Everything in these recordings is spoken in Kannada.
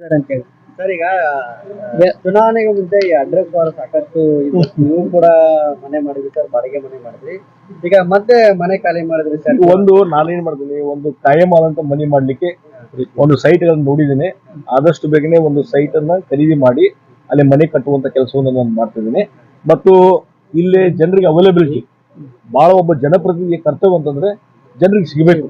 ಇದ್ದಾರೆ ಅಂತ ಹೇಳಿ ಸರ್ ಈಗ ಚುನಾವಣೆಗೆ ಮುಂಚೆ ಈ ಅಡ್ರೆಸ್ ಬಾರ ಸಾಕಷ್ಟು ಇದು. ನೀವು ಕೂಡ ಮನೆ ಮಾಡಿದ್ರಿ ಸರ್ ಬಾಡಿಗೆ ಮನೆ ಮಾಡಿದ್ರಿ. ಈಗ ಮತ್ತೆ ಮನೆ ಖಾಲಿ ಮಾಡಿದ್ರಿ ಸರ್. ಒಂದು ನಾನೇನ್ ಮಾಡ್ತೀನಿ ಒಂದು ಕಾಯಂ ಆದಂತ ಮನಿ ಮಾಡ್ಲಿಕ್ಕೆ ಒಂದು ಸೈಟ್ ಗಳನ್ನ ನೋಡಿದ್ದೀನಿ. ಆದಷ್ಟು ಬೇಗನೆ ಒಂದು ಸೈಟ್ ಅನ್ನ ಖರೀದಿ ಮಾಡಿ ಅಲ್ಲಿ ಮನೆ ಕಟ್ಟುವಂತ ಕೆಲಸವನ್ನು ನಾನು ಮಾಡ್ತಿದ್ದೀನಿ. ಮತ್ತು ಇಲ್ಲಿ ಜನರಿಗೆ ಅವೈಲೇಬಿಲಿಟಿ ಬಹಳ ಒಬ್ಬ ಜನಪ್ರತಿನಿಧಿ ಕರ್ತವ್ಯ ಅಂತಂದ್ರೆ ಜನರಿಗೆ ಸಿಗಬೇಕು.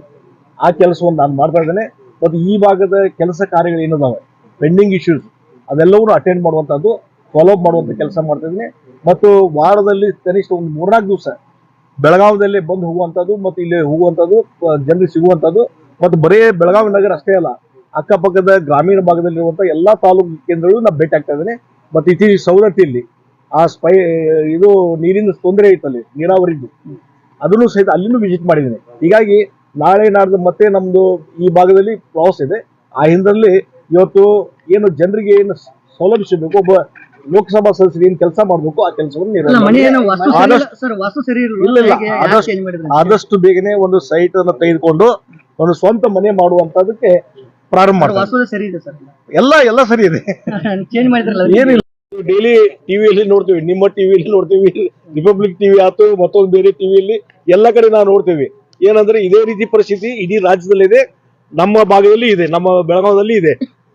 ಆ ಕೆಲಸವನ್ನು ನಾನು ಮಾಡ್ತಾ ಇದ್ದೇನೆ. ಮತ್ತು ಈ ಭಾಗದ ಕೆಲಸ ಕಾರ್ಯಗಳು ಏನದಾವೆ? ಪೆಂಡಿಂಗ್ ಇಶ್ಯೂಸ್ ಅದೆಲ್ಲವನ್ನೂ ಅಟೆಂಡ್ ಮಾಡುವಂಥದ್ದು ಫಾಲೋ ಅಪ್ ಮಾಡುವಂಥ ಕೆಲಸ ಮಾಡ್ತಾ ಇದ್ದೀನಿ. ಮತ್ತು ವಾರದಲ್ಲಿ ಕನಿಷ್ಠ ಒಂದು ಮೂರ್ನಾಲ್ಕು ದಿವಸ ಬೆಳಗಾವದಲ್ಲಿ ಬಂದು ಹೋಗುವಂಥದ್ದು ಮತ್ತು ಇಲ್ಲಿ ಹೋಗುವಂಥದ್ದು ಜನರಿಗೆ ಸಿಗುವಂಥದ್ದು ಮತ್ತು ಬರೀ ಬೆಳಗಾವಿ ನಗರ ಅಷ್ಟೇ ಅಲ್ಲ, ಅಕ್ಕಪಕ್ಕದ ಗ್ರಾಮೀಣ ಭಾಗದಲ್ಲಿರುವಂಥ ಎಲ್ಲ ತಾಲೂಕು ಕೇಂದ್ರಗಳು ನಾನು ಭೇಟಿ ಆಗ್ತಾ ಇದ್ದೀನಿ. ಮತ್ತು ಇತ್ತೀಚೆಗೆ ಸವಲತ್ತಿಯಲ್ಲಿ ಆ ಸ್ಪೈ, ಇದು ನೀರಿನ ತೊಂದರೆ ಐತಲ್ಲಿ ನೀರಾವರಿದ್ದು, ಅದನ್ನು ಸಹಿತ ಅಲ್ಲಿನೂ ವಿಸಿಟ್ ಮಾಡಿದ್ದೀನಿ. ಹೀಗಾಗಿ ನಾಳೆ ನಾಡ್ದು ಮತ್ತೆ ನಮ್ಮದು ಈ ಭಾಗದಲ್ಲಿ ಪ್ರವಾಸ ಇದೆ. ಆ ಹಿಂದಲ್ಲಿ ಇವತ್ತು ಏನು ಜನರಿಗೆ ಏನು ಸೌಲಭ್ಯ ಸಿಗಬೇಕು ಒಬ್ಬ ಲೋಕಸಭಾ ಸದಸ್ಯರು ಏನ್ ಕೆಲಸ ಮಾಡ್ಬೇಕು ಆ ಕೆಲಸವನ್ನು. ಆದಷ್ಟು- ಚೇಂಜ್ ಮಾಡಿದ್ರಿ ಆದಷ್ಟು ಬೇಗನೆ ಒಂದು ಸೈಟ್ ಅನ್ನು ತೆಗೆದುಕೊಂಡು ಒಂದು ಸ್ವಂತ ಮನೆ ಮಾಡುವಂತದಕ್ಕೆ ಪ್ರಾರಂಭ ಮಾಡ್ತಾರೆ. ಎಲ್ಲ ಎಲ್ಲ ಸರಿ ಇದೆ. ಚೇಂಜ್ ಮಾಡಿದ್ರಲ್ಲ ಏನಿಲ್ಲ. ಡೈಲಿ ಟಿವಿಯಲ್ಲಿ ನೋಡ್ತೀವಿ ನಿಮ್ಮ ಟಿವಿಯಲ್ಲಿ ನೋಡ್ತೀವಿ ರಿಪಬ್ಲಿಕ್ ಟಿವಿ ಆಯ್ತು ಮತ್ತೊಂದು ಬೇರೆ ಟಿವಿಯಲ್ಲಿ ಎಲ್ಲ ಕಡೆ ನಾವು ನೋಡ್ತೀವಿ. ಏನಂದ್ರೆ ಇದೇ ರೀತಿ ಪರಿಸ್ಥಿತಿ ಇಡೀ ರಾಜ್ಯದಲ್ಲಿದೆ ನಮ್ಮ ಭಾಗದಲ್ಲಿ ಇದೆ ನಮ್ಮ ಬೆಳಗಾವದಲ್ಲಿ ಇದೆ.